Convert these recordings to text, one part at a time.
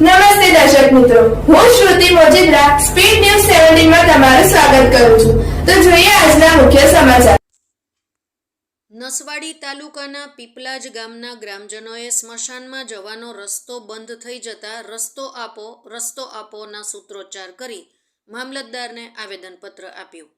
નમસ્તે દર્શક મિત્રો. હું શ્રુતિ મોજીદ્રા સ્પીડ ન્યૂઝ સેવન્ટીનમાં તમારું સ્વાગત કરું છું. તો જોઈએ આજના મુખ્ય સમાચાર. નસવાડી તાલુકાના પીપલાજ ગામના ગ્રામજનોએ સ્મશાનમાં જવાનો રસ્તો બંધ થઈ જતા રસ્તો આપો, રસ્તો આપોના સૂત્રોચ્ચાર કરી મામલતદારને આવેદનપત્ર આપ્યું.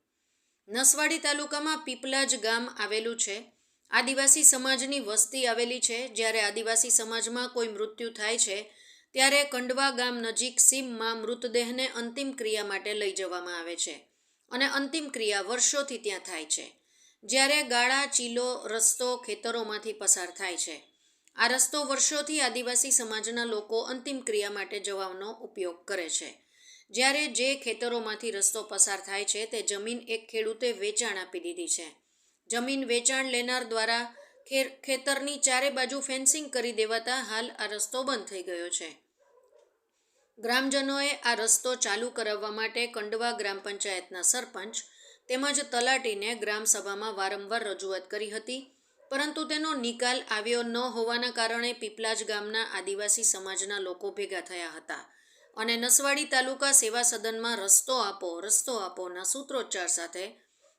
નસવાડી તાલુકામાં પીપલાજ ગામ આવેલું છે. આદિવાસી સમાજની વસ્તી આવેલી છે. જ્યારે આદિવાસી સમાજમાં કોઈ મૃત્યુ થાય છે ત્યારે કંડવા ગામ નજીક સીમમાં મૃતદેહને અંતિમ ક્રિયા માટે લઈ જવામાં આવે છે અને અંતિમ ક્રિયા વર્ષોથી ત્યાં થાય છે. જ્યારે ગાળા, ચીલો, રસ્તો ખેતરોમાંથી પસાર થાય છે. આ રસ્તો વર્ષોથી આદિવાસી સમાજના લોકો અંતિમ ક્રિયા માટે જવાનો ઉપયોગ કરે છે. જ્યારે જે ખેતરોમાંથી રસ્તો પસાર થાય છે તે જમીન એક ખેડૂતે વેચાણ આપી દીધી છે. જમીન વેચાણ લેનાર દ્વારા ખેતરની ચારે બાજુ ફેન્સિંગ કરી દેવાતા હાલ આ રસ્તો બંધ થઈ ગયો છે. ગ્રામજનોએ આ રસ્તો ચાલુ કરાવવા માટે કંડવા ગ્રામ પંચાયતના સરપંચ તેમજ તલાટીને ગ્રામસભામાં વારંવાર રજૂઆત કરી હતી, પરંતુ તેનો નિકાલ આવ્યો ન હોવાના કારણે પીપલાજ ગામના આદિવાસી સમાજના લોકો ભેગા થયા હતા અને નસવાડી તાલુકા સેવા સદનમાં રસ્તો આપો, રસ્તો આપોના સૂત્રોચ્ચાર સાથે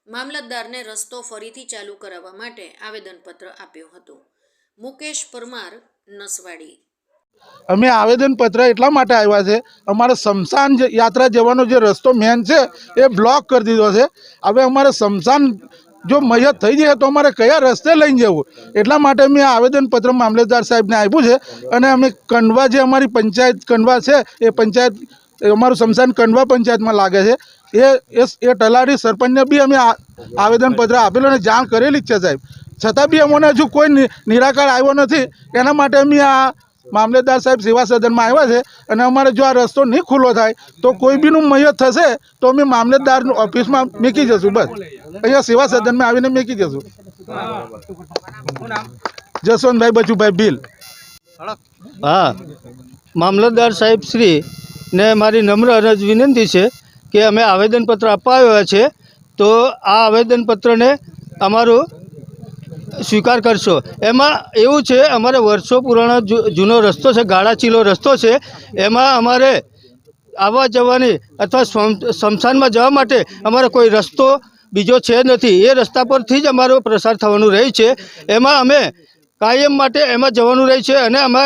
મામલતદારને રસ્તો ફરીથી ચાલુ કરાવવા માટે આવેદનપત્ર આપ્યું હતું. મુકેશ પરમાર, નસવાડી. અમે આવેદનપત્ર એટલા માટે આવ્યા છે. અમારે શમશાન યાત્રા જવાનો જે રસ્તો મેન છે, એ બ્લોક કરી દીધો છે. હવે અમારે શમશાન જો મયત થઈ જાય તો અમારે કયા રસ્તે લઈને જવું? એટલા માટે મેં આ આવેદનપત્ર મામલેદાર સાહેબને આપ્યું છે અને અમે કંડવા જે અમારી પંચાયત કંડવા છે, એ પંચાયત અમારું શમશાન કંડવા પંચાયતમાં લાગે છે. એ એ તલાટી સરપંચને બી અમે આવેદનપત્ર આપેલું અને જાણ કરેલી જ છે સાહેબ. છતાં બી અમને હજુ કોઈ નિરાકાર આવ્યો નથી. એના માટે અમે આ મામલેદાર સાહેબ સેવા સદનમાં આવ્યા છે અને અમારે જો આ રસ્તો નહીં ખુલ્લો થાય, તો કોઈ બીનું મયત થશે, તો અમે મામલતદારનું ઓફિસમાં મૂકી જશું, બસ. અહીંયા સેવા સદનમાં આવીને મૂકી જશું. જસવંતભાઈ બચુભાઈ બિલ હા. મામલતદાર સાહેબ શ્રી ને મારી નમ્ર અરજ વિનંતી છે કે અમે આવેદનપત્ર અપાવ્યા છે, તો આ આવેદનપત્રને અમારું સ્વીકાર કરશો. એમાં એવું છે, અમારે વર્ષો પુરાણો જૂનો રસ્તો છે ગાળા ચીલો રસ્તો છે, એમાં અમારે આવવા જવાની અથવા સ્મશાનમાં જવા માટે અમારે કોઈ રસ્તો બીજો છે નથી. એ રસ્તા પરથી જ અમારો પ્રસાર થવાનું રહે છે. એમાં અમે કાયમ માટે એમાં જવાનું રહે છે અને અમે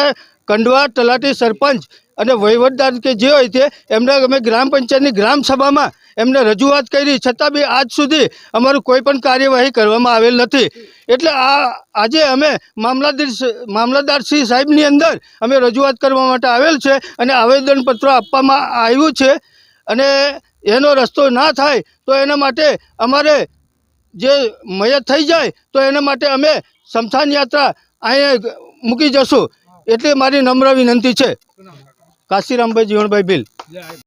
કંડવા, તલાટી સરપંચ અને વહીવટદાર કે જે હોય તે, એમને અમે ગ્રામ પંચાયતની ગ્રામ સભામાં એમને રજૂઆત કરી. છતાં બી આજ સુધી અમારું કોઈ પણ કાર્યવાહી કરવામાં આવેલ નથી. એટલે આ, આજે અમે મામલતદાર મામલતદાર શ્રી સાહેબની અંદર અમે રજૂઆત કરવા માટે આવેલ છે અને આવેદનપત્ર આપવામાં આવ્યું છે. અને એનો રસ્તો ના થાય તો એના માટે અમારે જે મયત થઈ જાય તો એના માટે અમે સમથાન યાત્રા અહીંયા મૂકી જશું. એટલે મારી નમ્ર વિનંતી છે. કાશીરામભાઈ જીવણભાઈ બિલ